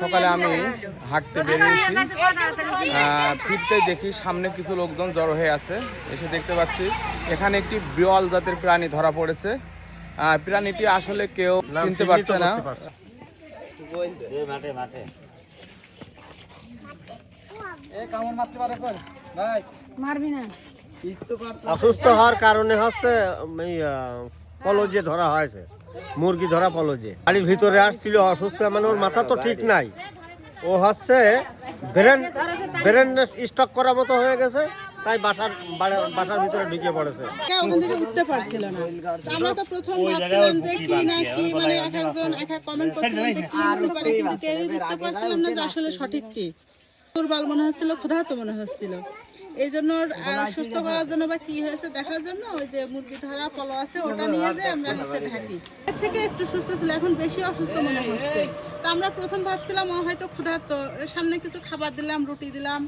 সকালে আমি হাঁটতে বেরিয়েছি। আহ, ফিরতেই দেখি সামনে কিছু লোকজন জড়ো হয়ে আছে। এসে দেখতে পাচ্ছি এখানে একটি বিরল জাতের প্রাণী ধরা পড়েছে। আহ, প্রাণীটি আসলে কেউ চিনতে পারছে না। মারবি না। অসুস্থ হওয়ার কারণে হচ্ছে পলজে ধরা হয়েছে মুরগি ধরা পলজে। বাড়ির ভিতরে আসছিল অসুস্থ মানে ওর মাথা তো ঠিক নাই। ও হচ্ছে ব্রেন ব্রেন স্টক করার মতো হয়ে গেছে তাই বাসার বাসার ভিতরে ঢুকে পড়েছে। কেউ ওখান থেকে উঠতে পারছিল না? আমরা তো প্রথম ভাবছিলাম যে কি না কি মানে এক একজন এক এক কমেন্ট করছিলাম যে কি হতে পারে কিন্তু কেউই বুঝতে পারছিলাম না যে আসলে সঠিক কি। দুর্বল মনে হচ্ছিল ক্ষুধার্ত মনে হচ্ছিল। এই জন্য সুস্থ করার জন্য বা কি হয়েছে দেখার জন্য ওই যে মুরগি ধরা পলো আছে ওটা নিয়ে যে আমরা হচ্ছে ঢাকি। এর থেকে একটু সুস্থ ছিল এখন বেশি অসুস্থ মনে হচ্ছে। তো আমরা প্রথম ভাবছিলাম ও হয়তো ক্ষুধার্ত। সামনে কিছু খাবার দিলাম রুটি দিলাম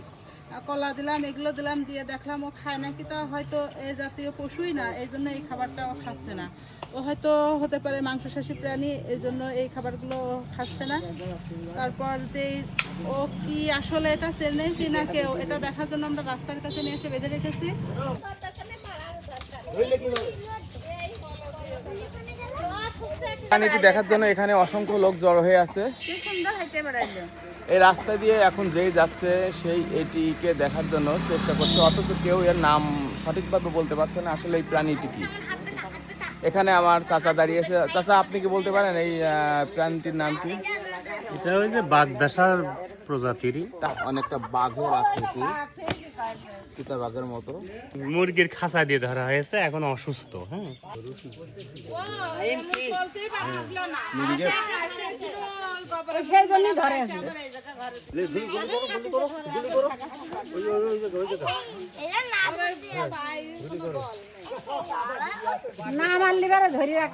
কলা দিলাম এগুলো দিলাম দিয়ে দেখলাম ও খায় নাকি তা হয়তো এ জাতীয় পশুই না এই জন্য এই খাবারটা ও খাচ্ছে না। ও হয়তো হতে পারে মাংসশাসী প্রাণী এই জন্য এই খাবারগুলো খাচ্ছে না। তারপর যে ও কি আসলে এটা চেনে কি না কেউ? এটা দেখার জন্য আমরা রাস্তার কাছে নিয়ে এসে বেঁধে রেখেছি। প্রাণীটি দেখার জন্য এখানে অসংখ্য লোক জড়ো হয়ে আছে। কি সুন্দর হাইতে বেড়াইলো। এই রাস্তা দিয়ে এখন যেই যাচ্ছে সেই এটিকে দেখার জন্য চেষ্টা করছে। অথচ কেউ এর নাম সঠিকভাবে বলতে পারছে না। আসলে এই প্রাণীটি কি? এখানে আমার চাচা দাঁড়িয়েছে। চাচা আপনি কি বলতে পারেন এই প্রাণীটির নাম কি? এটা ওই যে বাগদাসার প্রজাতিরই। তা অনেকটা বাঘের আকৃতি চিতাবাঘের মতো। মুরগির খাঁচা দিয়ে ধরা হয়েছে এখন অসুস্থ হ্যাঁ। ধরে। না মানলি বারে ধরি রাখ।